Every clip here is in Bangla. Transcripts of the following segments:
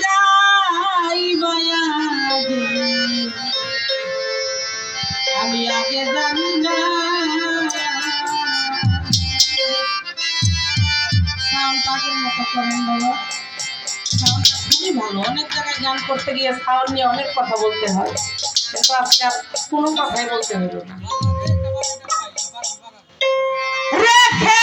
যাই মায়াবি। আমি আগে জানি না অনেক জায়গায় গান করতে গিয়ে সাউন্ড নিয়ে অনেক কথা বলতে হয় কিন্তু আজকে আর কোনো কথাই বলতে হলো না রেখে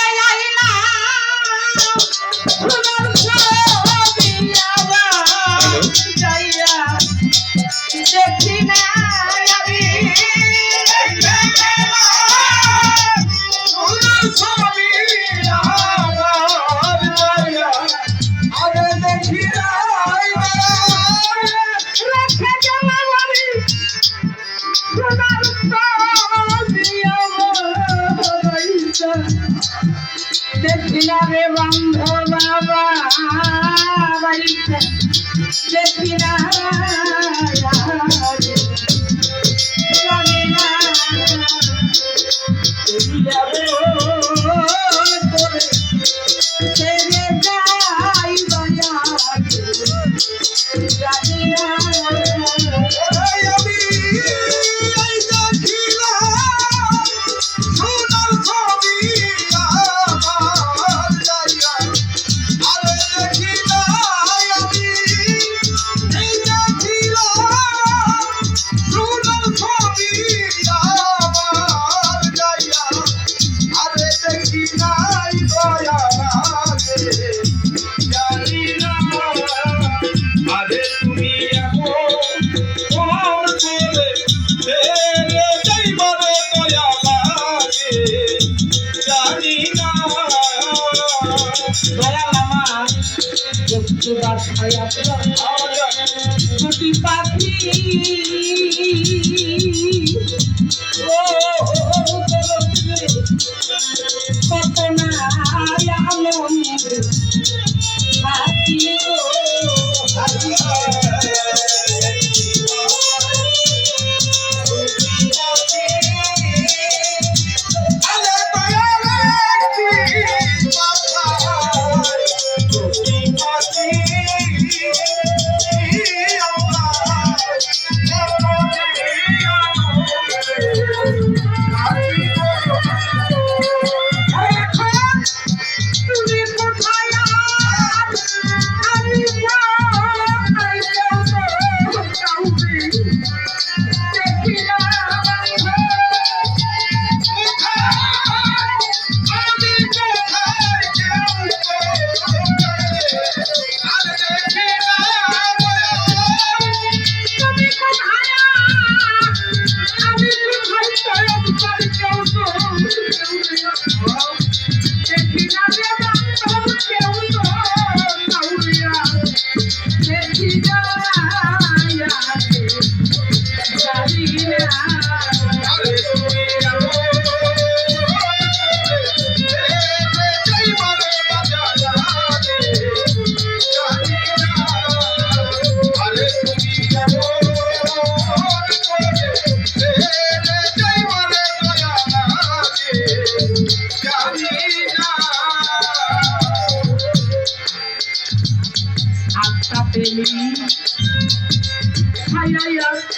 Ah, me respira. ছুটি পাখি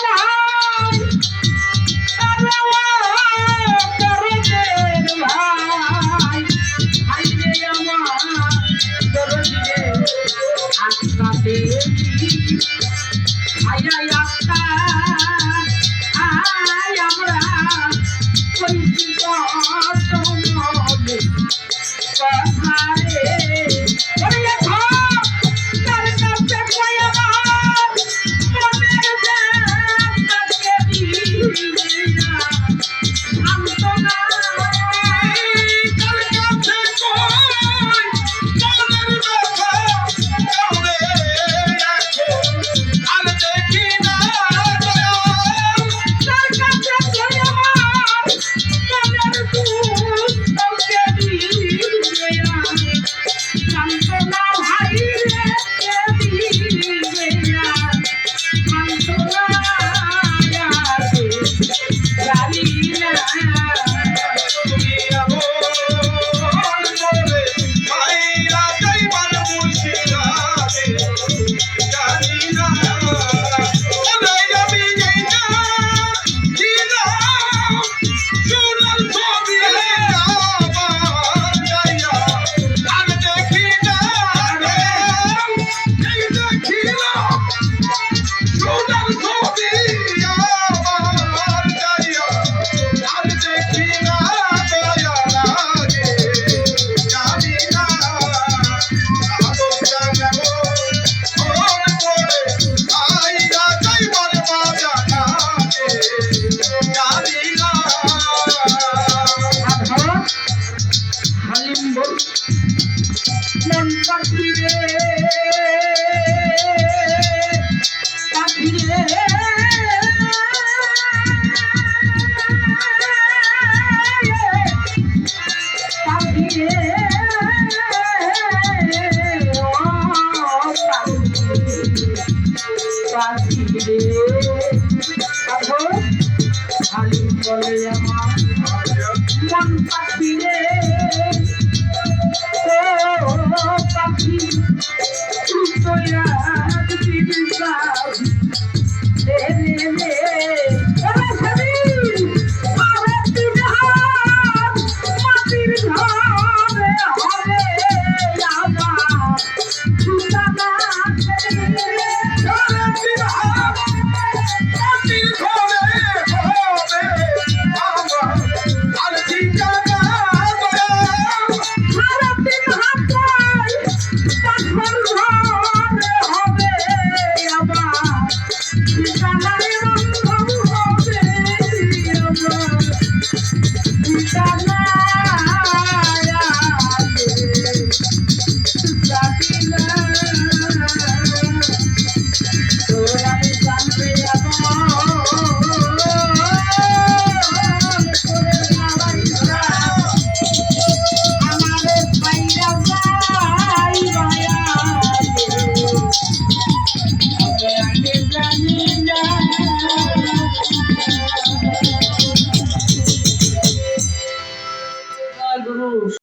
Come on! ali.